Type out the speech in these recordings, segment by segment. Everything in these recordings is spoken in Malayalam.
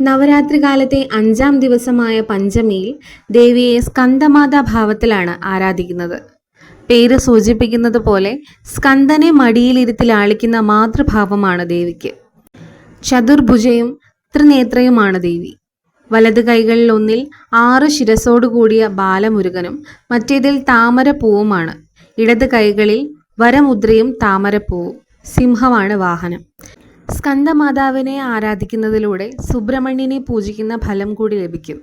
നവരാത്രി കാലത്തെ അഞ്ചാം ദിവസമായ പഞ്ചമിയിൽ ദേവിയെ സ്കന്ദമാതാ ഭാവത്തിലാണ് ആരാധിക്കുന്നത്. പേര് സൂചിപ്പിക്കുന്നത് പോലെ സ്കന്ദനെ മടിയിലിരുത്തി ലാളിക്കുന്ന മാതൃഭാവമാണ് ദേവിക്ക്. ചതുർഭുജയും ത്രിനേത്രയുമാണ് ദേവി. വലത് കൈകളിൽ ഒന്നിൽ ആറ് ശിരസോടുകൂടിയ ബാലമുരുകനും മറ്റേതിൽ താമരപ്പൂവുമാണ്. ഇടത് കൈകളിൽ വരമുദ്രയും താമരപ്പൂവും. സിംഹമാണ് വാഹനം. സ്കന്ദമാതാവിനെ ആരാധിക്കുന്നതിലൂടെ സുബ്രഹ്മണ്യനെ പൂജിക്കുന്ന ഫലം കൂടി ലഭിക്കും.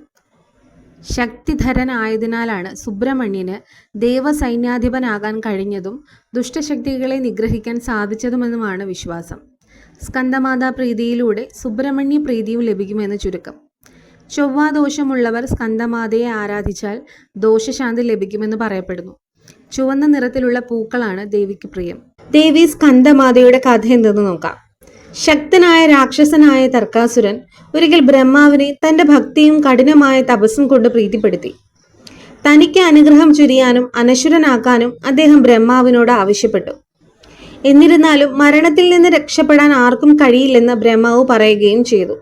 ശക്തിധരനായതിനാലാണ് സുബ്രഹ്മണ്യന് ദേവസൈന്യാധിപനാകാൻ കഴിഞ്ഞതും ദുഷ്ടശക്തികളെ നിഗ്രഹിക്കാൻ സാധിച്ചതുമെന്നുമാണ് വിശ്വാസം. സ്കന്ദമാതാ പ്രീതിയിലൂടെ സുബ്രഹ്മണ്യ പ്രീതിയും ലഭിക്കുമെന്ന് ചുരുക്കം. ചൊവ്വാദോഷമുള്ളവർ സ്കന്ദമാതയെ ആരാധിച്ചാൽ ദോഷശാന്തി ലഭിക്കുമെന്ന് പറയപ്പെടുന്നു. ചുവന്ന നിറത്തിലുള്ള പൂക്കളാണ് ദേവിക്ക് പ്രിയം. ദേവി സ്കന്ദമാതയുടെ കഥ എന്തെന്ന് നോക്കാം. ശക്തനായ രാക്ഷസനായ തർക്കാസുരൻ ഒരിക്കൽ ബ്രഹ്മാവിനെ തന്റെ ഭക്തിയും കഠിനമായ തപസ്സും കൊണ്ട് പ്രീതിപ്പെടുത്തി. തനിക്ക് അനുഗ്രഹം ചുരിയാനും അനശ്വരനാക്കാനും അദ്ദേഹം ബ്രഹ്മാവിനോട് ആവശ്യപ്പെട്ടു. എന്നിരുന്നാലും മരണത്തിൽ നിന്ന് രക്ഷപ്പെടാൻ ആർക്കും കഴിയില്ലെന്ന് ബ്രഹ്മാവ് പറയുകയും ചെയ്തു.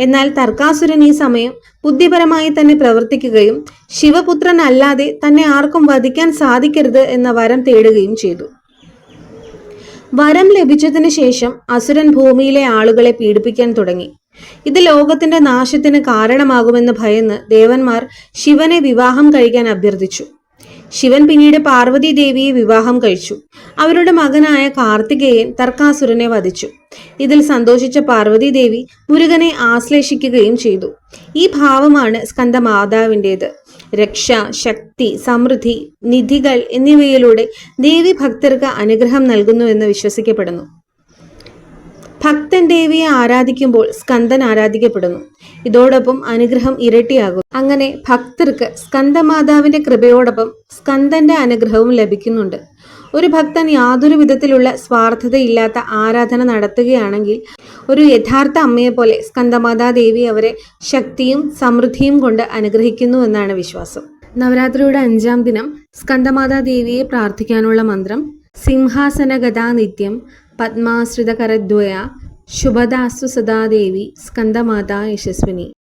എന്നാൽ തർക്കാസുരൻ ഈ സമയം ബുദ്ധിപരമായി തന്നെ പ്രവർത്തിക്കുകയും ശിവപുത്രനല്ലാതെ തന്നെ ആർക്കും വധിക്കാൻ സാധിക്കരുത് എന്ന വരം തേടുകയും ചെയ്തു. വരം ലഭിച്ചതിന് ശേഷം അസുരൻ ഭൂമിയിലെ ആളുകളെ പീഡിപ്പിക്കാൻ തുടങ്ങി. ഇത് ലോകത്തിന്റെ നാശത്തിന് കാരണമാകുമെന്ന് ഭയന്ന് ദേവന്മാർ ശിവനെ വിവാഹം കഴിക്കാൻ അഭ്യർത്ഥിച്ചു. ശിവൻ പിന്നീട് പാർവതി ദേവിയെ വിവാഹം കഴിച്ചു. അവരുടെ മകനായ കാർത്തികേയൻ തർക്കാസുരനെ വധിച്ചു. ഇതിൽ സന്തോഷിച്ച പാർവതി ദേവി മുരുകനെ ആശ്ലേഷിക്കുകയും ചെയ്തു. ഈ ഭാവമാണ് സ്കന്ദമാതാവിന്റേത് രക്ഷ ശക്തി സമൃദ്ധി നിധികൾ എന്നിവയിലൂടെ ദേവി ഭക്തർക്ക് അനുഗ്രഹം നൽകുന്നുവെന്ന് വിശ്വസിക്കപ്പെടുന്നു. ഭക്തൻ ദേവിയെ ആരാധിക്കുമ്പോൾ സ്കന്ദൻ ആരാധിക്കപ്പെടുന്നു. ഇതോടൊപ്പം അനുഗ്രഹം ഇരട്ടിയാകും അങ്ങനെ ഭക്തർക്ക് സ്കന്ദമാതാവിന്റെ കൃപയോടൊപ്പം സ്കന്ദന്റെ അനുഗ്രഹവും ലഭിക്കുന്നുണ്ട്. ഒരു ഭക്തൻ യാതൊരു വിധത്തിലുള്ള സ്വാർത്ഥതയില്ലാത്ത ആരാധന നടത്തുകയാണെങ്കിൽ ഒരു യഥാർത്ഥ അമ്മയെ പോലെ സ്കന്ദമാതാ ദേവി അവരെ ശക്തിയും സമൃദ്ധിയും കൊണ്ട് അനുഗ്രഹിക്കുന്നു എന്നാണ് വിശ്വാസം. നവരാത്രിയുടെ അഞ്ചാം ദിനം സ്കന്ദമാതാ ദേവിയെ പ്രാർത്ഥിക്കാനുള്ള മന്ത്രം സിംഹാസനഗതാ നിത്യം പത്മാശ്രിതകരദ്വയ ശുഭദാസു സദാദേവി സ്കന്ദമാതാ യശസ്വിനി.